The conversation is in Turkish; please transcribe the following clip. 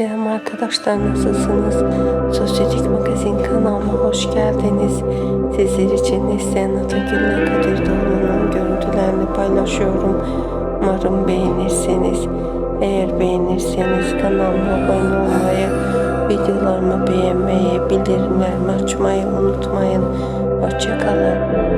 Selam arkadaşlar nasılsınız? Sosyetik Magazin kanalıma hoş geldiniz. Sizler için Neslihan Atagül'le Kadir Doğulu'nun görüntülerini paylaşıyorum. Umarım beğenirsiniz. Eğer beğenirseniz kanalıma abone olmayı, videolarımı beğenmeyi, bildirimlerimi açmayı unutmayın. Hoşçakalın.